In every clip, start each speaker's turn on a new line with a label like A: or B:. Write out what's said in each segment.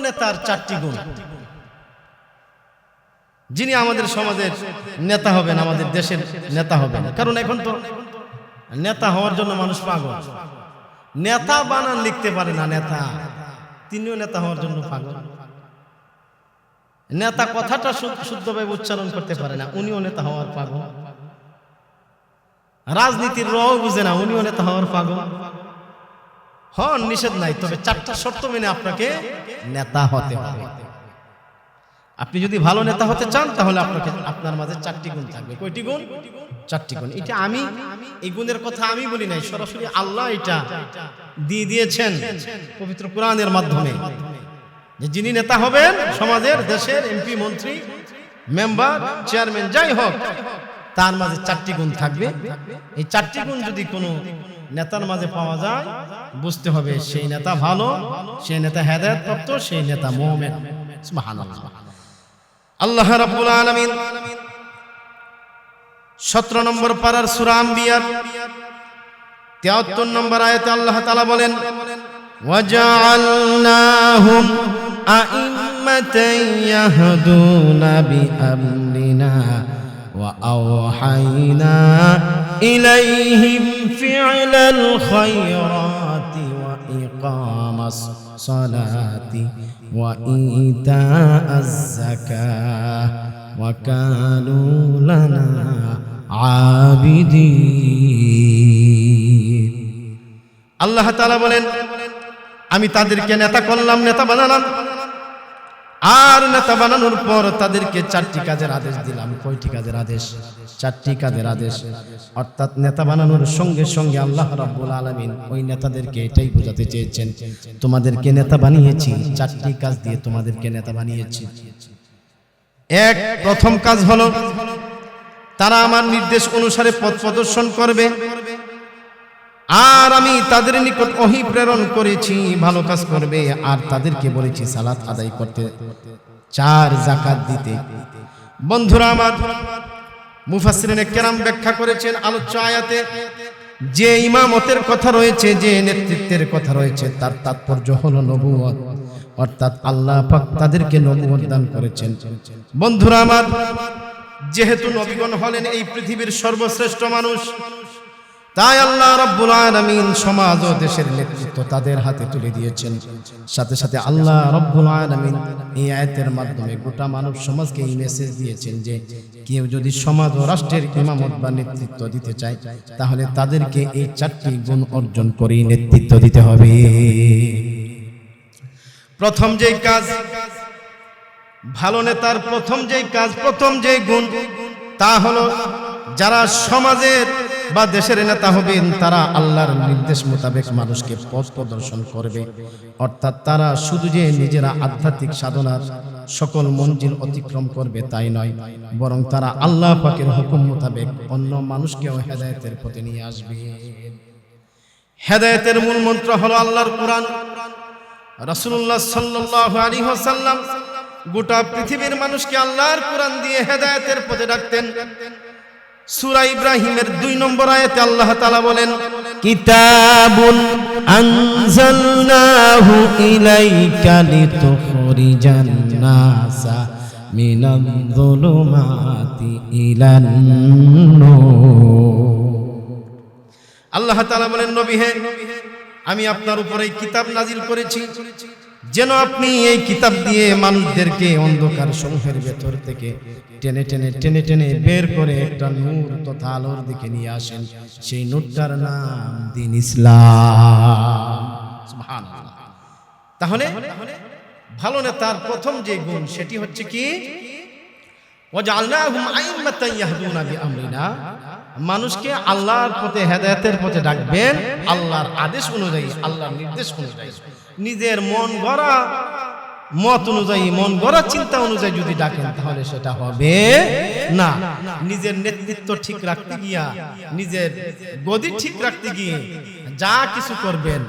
A: নেতার চারটি গুণ। যিনি আমাদের সমাজের নেতা হবেন, আমাদের দেশের নেতা হবেন। কারণ এখন তো নেতা হওয়ার জন্য মানুষ পাগল। নেতা বানান লিখতে পারে না নেতা। তিনিও নেতা হওয়ার জন্য পাগল। নেতা কথাটা শুদ্ধভাবে উচ্চারণ করতে পারে না, উনিও নেতা হওয়ার পাগল। রাজনীতির র বুঝে না, উনিও নেতা হওয়ার পাগল। হন, নিষেধ নাই, তবে চারটা শর্ত মেনে আপনাকে নেতা হতে হবে। আপনি যদি ভালো নেতা হতে চান, তাহলে আপনাকে আপনার মাঝে চারটি গুণ থাকবে। কয়টি গুণ? চারটি গুণ। এটা আমি, এই গুণের কথা আমি বলি নাই, সরাসরি আল্লাহ এটা দিয়ে দিয়েছেন পবিত্র কোরআনের মাধ্যমে। যিনি নেতা হবেন, সমাজের, দেশের এমপি, মন্ত্রী, মেম্বার, চেয়ারম্যান, যাই হোক তার মাঝে চারটি গুণ থাকবে এই চারটি গুণ যদি কোনো নেতার মাঝে পাওয়া যায় বুঝতে হবে সেই নেতা ভালো সেই নেতা হেদায়ত প্রাপ্ত সেই নেতা মোহামেন সুবহানাল্লাহ আল্লাহ রাব্বুল আলামিন 17 নম্বর পারার সূরা আম্বিয়ার 73 নম্বর আয়াতে আল্লাহ তাআলা বলেন وجعلناهم أئمة يهدون بأمرنا وأوحينا إليهم فعل الخيرات وإقام الصلاة وإيتاء الزكاة وكانوا لنا عابدين আল্লাহ তাআলা বলেন আমি তাদেরকে নেতা করলাম নেতা বানালাম আর নেতা বানানোর পর তাদেরকে চারটি কাজের আদেশ দিলাম। কয়টি কাজের আদেশ? চারটি কাজের আদেশ। অর্থাৎ নেতা বানানোর সঙ্গে সঙ্গে আল্লাহ রাব্বুল আলামিন ওই নেতাদেরকে এটাই বোঝাতে চেয়েছেন, তোমাদেরকে নেতা বানিয়েছি, চারটি কাজ দিয়ে তোমাদেরকে নেতা বানিয়েছি। এক, প্রথম কাজ হলো, তারা আমার নির্দেশ অনুসারে পথ প্রদর্শন করবে। আর আমি তাদের নিকট অহি প্রেরণ করেছি, ভালো কাজ করবে। আর তাদেরকে বলেছি, সালাত আদায় করতে, চার জাকাত দিতে। বন্ধুরা আমার, মুফাসসিরিনে কেরাম ব্যাখ্যা করেছেন আলোচ্য আয়াতে, যে ইমামতের কথা রয়েছে, যে নেতৃত্বের কথা রয়েছে, তার তাৎপর্য হলো নবুয়ত। অর্থাৎ আল্লাহ পাক তাদেরকে নবুয়ত দান করেছেন। বন্ধুরা আমার, যেহেতু নবীগণ হলেন এই পৃথিবীর সর্বশ্রেষ্ঠ মানুষ তাই আল্লাহ রাব্বুল আলামিন সমাজ ও দেশের নেতৃত্ব তাদের হাতে তুলে দিয়েছেন। সাথে সাথে আল্লাহ রাব্বুল আলামিন এই আয়তের মাধ্যমে গোটা মানব সমাজকে এই মেসেজ দিয়েছেন যে, কেউ যদি সমাজ ও রাষ্ট্রের ইমামত বা নেতৃত্ব দিতে চায়, তাহলে তাদেরকে এই চারটি গুণ অর্জন করে নেতৃত্ব দিতে হবে। প্রথম যেই কাজ, ভালো নেতার প্রথম যেই কাজ, প্রথম যেই গুণ, তা হলো যারা সমাজের বা দেশের নেতা হবেন, তারা আল্লাহর নির্দেশ মোতাবেক মানুষকে পথ প্রদর্শন করবে। অর্থাৎ তারা শুধু যে নিজেরা আধ্যাত্মিক সাধনার সকল মঞ্জিল অতিক্রম করবে তাই নয়, বরং তারা আল্লাহ পাকের হুকুম মোতাবেক অন্য মানুষকেও হেদায়েতের পথে নিয়ে আসবে। হেদায়েতের মূল মন্ত্র হলো আল্লাহর কোরআন। রাসূলুল্লাহ সাল্লাল্লাহু আলাইহি ওয়াসাল্লাম গোটা পৃথিবীর মানুষকে আল্লাহর কোরআন দিয়ে হেদায়েতের পথে ডাকতেন। সূরা ইব্রাহিমের দুই নম্বর আয়াতে আল্লাহ তাআলা বলেন কিতাবুন আনজালনাহু ইলাইকা লিতুখরিজান নাসা মিনাল যুলুমাতি ইলান আল্লাহ তাআলা বলেন নবী হে আমি আপনার উপরে এই কিতাব নাজিল করেছি। যেন আপনি এই কিতাব দিয়ে মানুষদেরকে অন্ধকার সমূহের ভেতর থেকে টেনে টেনে টেনে টেনে বের করে একটা নূর তথা আলোর দিকে নিয়ে আসেন। সেই নূরটার নাম দিন ইসলাম। তাহলে ভালো নেতার প্রথম যে গুণ সেটি হচ্ছে কি? ওয়াজআলনাহুম আইম্মাতান ইয়াহদুনা বিআমরিনা। মানুষকে আল্লাহর পথে হেদায়তের পথে ডাকবেন, আল্লাহর আদেশ অনুযায়ী, আল্লাহর নির্দেশ অনুযায়ী। নিজের মন গড়া, মত অনুযায়ী, মন গড়া চিন্তা অনুযায়ী যদি ডাকেন, তাহলে সেটা হবে না। নিজের নেতৃত্ব ঠিক রাখতে গিয়া, নিজের গদি ঠিক রাখতে গিয়ে যা কিছু করবেন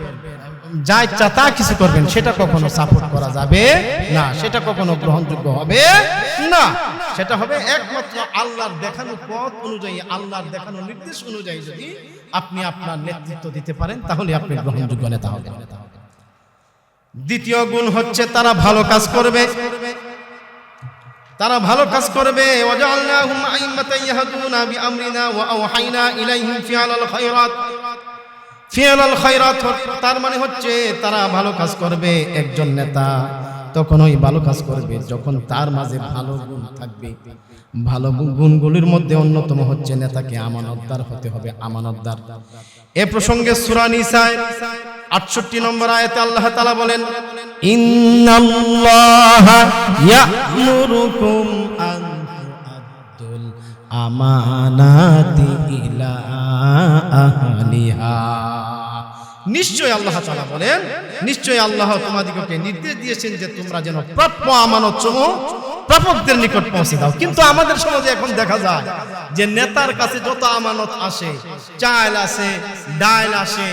A: যা ইচ্ছা তা কিছু করবেন, সেটা কখনো সাপোর্ট করা যাবে না, সেটা কখনো গ্রহণযোগ্য হবে না। সেটা হবে একমাত্র আল্লাহর দেখানো পথ অনুযায়ী, আল্লাহর দেখানো নির্দেশ অনুযায়ী যদি আপনি আপনার নেতৃত্ব দিতে পারেন, তাহলে আপনি গ্রহণযোগ্য নেতা হবেন। দ্বিতীয় গুণ হচ্ছে তারা ভালো কাজ করবে। তারা ভালো কাজ করবে। ওয়াজআলনাহুম আইম্মাতান ইয়াহদুনা বিআমরিনা ওয়া আওহাইনা ইলাইহিম ফিআলাল খায়রাত। ফিআলাল খায়রাত তার মানে হচ্ছে তারা ভালো কাজ করবে একজন নেতা তখন ওই ভালো কাজ করবে যখন তার মাঝে ভালো গুণ থাকবে। ভালো গুণগুলির মধ্যে অন্যতম হচ্ছে নেতাকে আমানতদার হতে হবে, আমানতদার। এ প্রসঙ্গে সূরা নিসায় 68 নম্বর আয়াতে আল্লাহ তাআলা বলেন, ইন্নাল্লাহা ইয়া'মুরুকুম আমানাতি ইলা আহলিহা। নিশ্চয় আল্লাহ তাআলা বলেন নিশ্চয় আল্লাহ তোমাদিগকে নির্দেশ দিয়েছেন যে তোমরা যেন প্রাপ্য আমানত সমূহ প্রাপকদের নিকট পৌঁছে দাও। কিন্তু আমাদের সমাজে এখন দেখা যায় যে নেতার কাছে যত আমানত আসে, চাল আসে, ডাল আসে,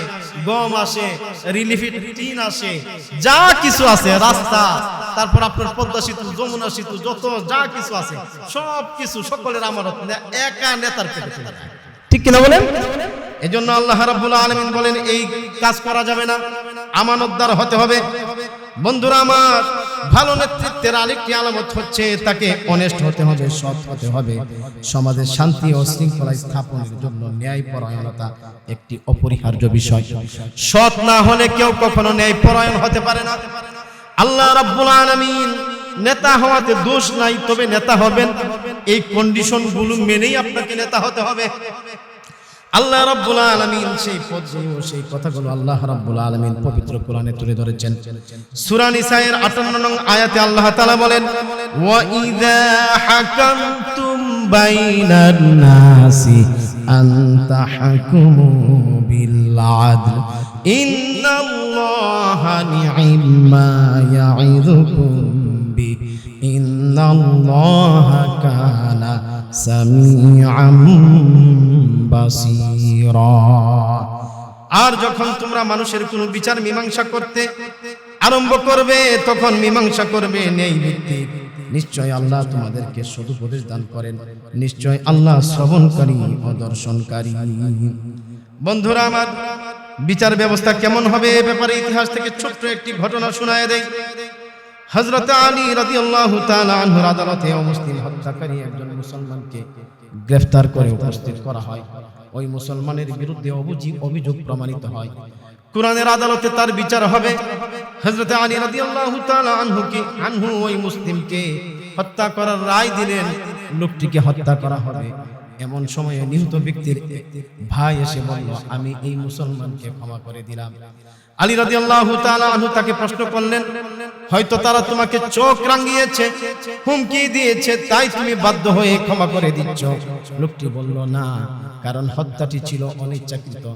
A: গম আসে রিলিফ টিন আসে, যা কিছু আছে রাস্তা তারপর আপনার পদ্মা সেতু যমুনা সেতু যত যা কিছু আছে সব কিছু সকলের আমানত একা নেতার। ঠিক কিনা বলেন? এজন্য আল্লাহ রাব্বুল আলামিন বলেন এই কাজ করা যাবে না আমানতদার হতে হবে। বন্ধুরা আমার ভালো নেতৃত্বের আরেকটি আলামত হচ্ছে তাকে অনেস্ট হতে হবে সৎ হতে হবে। সমাজের শান্তি ও শৃঙ্খলা স্থাপনের জন্য ন্যায় পরায়ণতা একটি অপরিহার্য বিষয়। সৎ না হলে কেউ কখনো ন্যায় পরায়ণ হতে পারে না। আল্লাহ রাব্বুল আলামিন নেতা হওয়াতে দোষ নাই, তবে নেতা হবেন। এই কন্ডিশনগুলো মেনেই আপনাকে নেতা হতে হবে। আল্লাহ রাব্বুল আলামিন সেই পদগুলো সেই কথাগুলো আল্লাহ রাব্বুল আলামিন পবিত্র কোরআনে তুলে ধরেছেন। সূরা নিসায়ের 58 নং আয়াতে আল্লাহ তাআলা বলেন, ওয়া ইযা হাকামতুম বাইনান নাসি আন তাহকুমু বিল আদল ইন্নাল্লাহা নি'মা কানা সামিআম বাসীরা। আর যখন তোমরা মানুষের কোনো বিচার মীমাংসা করতে আরম্ভ করবে, তখন মীমাংসা করবে নেই ভিত্তিক নিশ্চয় আল্লাহ তোমাদেরকে সদুপদেশ দান করেন। নিশ্চয় আল্লাহ শ্রবণকারী ও দর্শনকারী। বন্ধুরা আমার বিচার ব্যবস্থা কেমন হবে এ ব্যাপারে ইতিহাস থেকে ছোট্ট একটি ঘটনা শোনায় দেয় হযরত আলী রাদিয়াল্লাহু তাআলা আনহুর আদালতে অমুসলিম হত্যাকারী একজন মুসলমানকে গ্রেফতার করে উপস্থিত করা হয়। ওই মুসলমানের বিরুদ্ধে অভিযোগ প্রমাণিত হয়। কোরআনের আদালতে তার বিচার হবে। হযরত আলী রাদি আল্লাহ আনহুকে, আনহু ওই মুসলিমকে হত্যা করার রায় দিলেন, লোকটিকে হত্যা করা হবে। এমন সময়ে নিহত ব্যক্তির ভাই এসে বলল, আমি এই মুসলমানকে ক্ষমা করে দিলাম। আলী রাদিয়াল্লাহু আল্লাহ আনহু তাকে প্রশ্ন করলেন, হয়তো তারা তোমাকে চোখ রাঙিয়েছে, হুমকি দিয়েছে, তাই তুমি বাধ্য হয়ে ক্ষমা করে দিচ্ছ? লোকটি বলল, না, কারণ হত্যাটি ছিল অনিচ্ছাকৃত।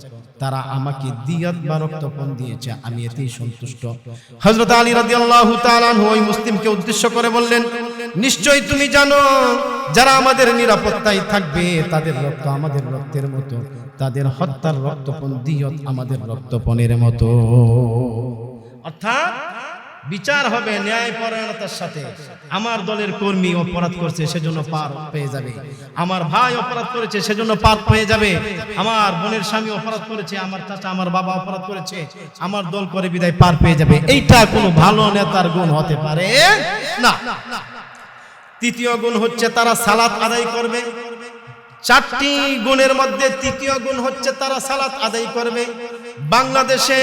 A: তারা আমাকে দিয়াত বা রক্তপণ দিয়েছে, আমি এতেই সন্তুষ্ট। হযরত আলী রাদিয়াল্লাহু তাআলা আনহু ওই মুসলিমকে উদ্দেশ্য করে বললেন নিশ্চয়ই তুমি জানো, যারা আমাদের নিরাপত্তায় থাকবে, তাদের রক্ত আমাদের রক্তের মতো। তাদের হত্যার রক্তপণ দিয়ত আমাদের রক্তপণের মতো। অর্থাৎ, বিচার হবে ন্যায় পরায়ণতার সাথে। আমার দলের কর্মী অপরাধ করছে, সেজন্য পার পেয়ে যাবে। আমার ভাই অপরাধ করেছে, সেজন্য পার পেয়ে যাবে। আমার বোনের স্বামী অপরাধ করেছে, আমার চাচা, আমার বাবা অপরাধ করেছে। আমার দল করে বিদায় পার পেয়ে যাবে। এইটা কোনো ভালো নেতার গুণ হতে পারে না। তৃতীয় গুণ হচ্ছে তারা সালাত আদায় করবে। চারটি গুণের মধ্যে তৃতীয় গুণ হচ্ছে তারা সালাত আদায় করবে। বাংলাদেশে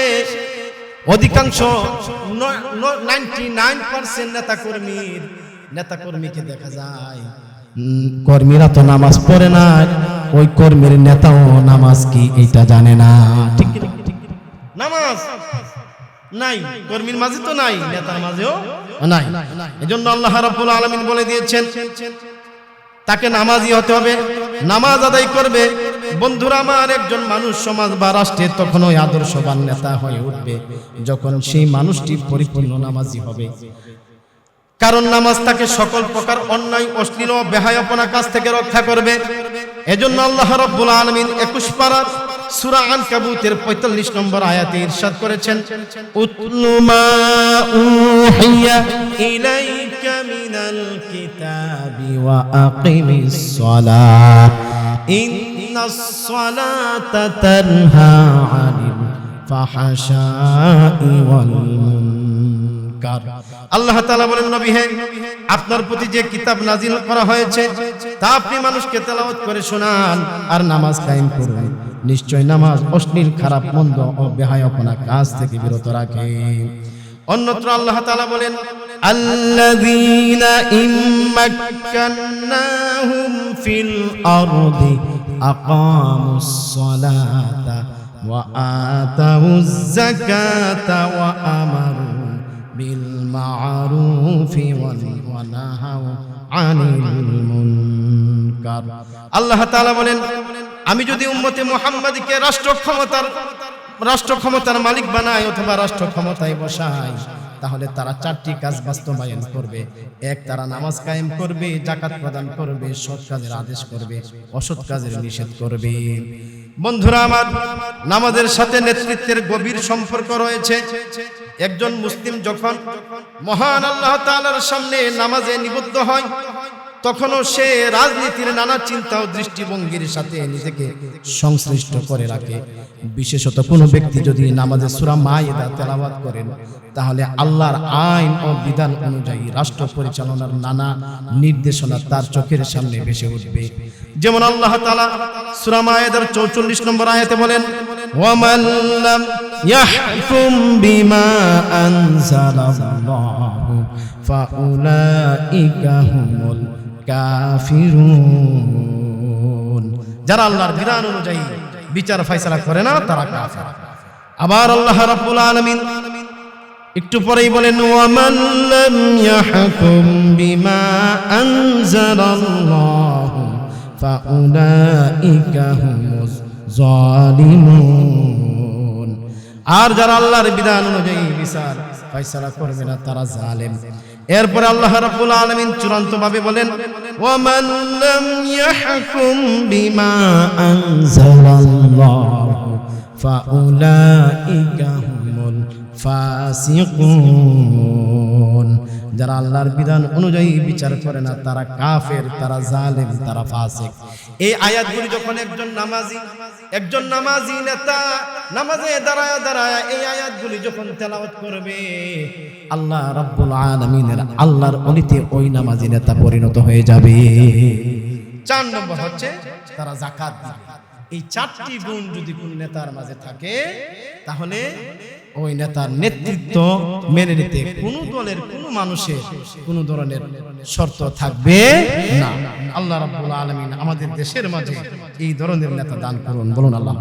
A: অধিকাংশ নাইনটি নাইন পার্সেন্ট নেতা কর্মীর নেতা কর্মীকে দেখা যায়। কর্মীরা তো নামাজ পড়ে না। ওই কর্মীর নেতাও নামাজ কি এটা জানে না। ঠিক নামাজ। নাই কর্মীর মাঝে তো নাই নেতার মাঝেও নাই। এজন্য আল্লাহ রাব্বুল আলামিন বলে দিয়েছেন তাকে নামাজি হতে হবে নামাজ আদায় করবে। বন্ধুরা আমার একজন মানুষ সমাজ বা রাষ্ট্রে তখন ওই আদর্শবান নেতা হয়ে উঠবে যখন সেই মানুষটি পরিপূর্ণ নামাজি হবে। কারণ নামাজ তাকে সকল প্রকার অন্যায় অশ্লীল ও বেহায়াপনা কাজ থেকে রক্ষা করবে। এজন্য আল্লাহ রাব্বুল আলামিন 21 পারার সূরা আনকাবুতের 45 নম্বর আয়াতে ইরশাদ করেছেন আল্লাহ তাআলা বলেন, নবী হে, আপনার প্রতি যে কিতাব নাজিল করা হয়েছে, তা আপনি মানুষকে তেলাওয়াত করে শোনান আর নামাজ কায়েম করুন নিশ্চয় নামাজ অশ্লীল খারাপ মন্দ ও বেহায়াপনা কাজ থেকে বিরত রাখে অন্যত্র আল্লাহ তাআলা বলেন الذين إن مكناهم في الأرض أقاموا الصلاة وآتوا الزكاة وأمروا بالمعروف ونهوا عن المنكر আল্লাহ তাআলা বলেন আমি যদি উম্মতে মুহাম্মাদকে রাষ্ট্র ক্ষমতার রাষ্ট্র ক্ষমতার মালিক বানাই অথবা রাষ্ট্র ক্ষমতায় বসাই, তাহলে তারা চারটি কাজ বাস্তবায়ন করবে। এক, তারা নামাজ কায়েম করবে জাকাত প্রদান করবে, সৎ কাজের আদেশ করবে, অসৎ কাজের নিষেধ করবে। বন্ধুরা আমার, নামাজের সাথে নেতৃত্বের গভীর সম্পর্ক রয়েছে। একজন মুসলিম যখন মহান আল্লাহ তাআলার সামনে নামাজে নিবদ্ধ হয় তখনও সে রাজনীতির নানা চিন্তা ও দৃষ্টিভঙ্গির সাথে নিজেকে সংশ্লিষ্ট করে রাখে। বিশেষত কোনো ব্যক্তি যদি নামাজে সুরা মায়েদা তেলাওয়াত করেন, তাহলে আল্লাহর আইন ও বিধান অনুযায়ী রাষ্ট্র পরিচালনার নানা নির্দেশনা তার চোখের সামনে ভেসে উঠবে। যেমন আল্লাহ তাআলা সূরা মায়েদার 44 নম্বর আয়াতে বলেন লাম ইয়াহকুম বিমা আনজালাল্লাহু ফাউলাইকা হুমুল কাফিরুন। যারা আল্লাহর বিধান অনুযায়ী বিচার ফয়সালা করে না, তারা কাফের। আবার আল্লাহ রাব্বুল আলামিন একটু পরেই বলেন, ওয়ামান লাম ইয়াহকুম বিমা আনজালাল্লাহু ফাউলাইকা হুমুজ জালিমুন আর যারা আল্লাহর বিধান অনুযায়ী বিচার, ফয়সালা করবে না, তারা জালেম। এরপরে আল্লাহ রাব্বুল আলামিন চূড়ান্ত ভাবে বলেন ওয়ামান লাম ইয়াহকুম বিমা আনজালাল্লাহ ফাউলাইকা হুমুল ফাসিকুন যারা আল্লাহর বিধান অনুযায়ী বিচার করে না, তারা কাফের, তারা জালেম, তারা ফাসিক। এই আয়াতগুলি যখন একজন নামাজি একজন নামাজি নেতা নামাজে দাঁড়ায় দাঁড়ায়, এই আয়াতগুলি যখন তেলাওয়াত করবে, আল্লাহ রাব্বুল আলামিনের আল্লাহর অলিতে ওই নামাজি নেতা পরিণত হয়ে যাবে। চার নম্বর হচ্ছে, তারা জাকাত দিবে। এই চারটি গুণ যদি কোন নেতার মাঝে থাকে, তাহলে ওই নেতার নেতৃত্ব মেনে নিতে কোনো দলের, কোনো মানুষের কোনো ধরনের শর্ত থাকবে না। আল্লাহ রাব্বুল আলামিন আমাদের দেশের মাঝে এই ধরনের নেতা দান করুন। বলুন আল্লাহ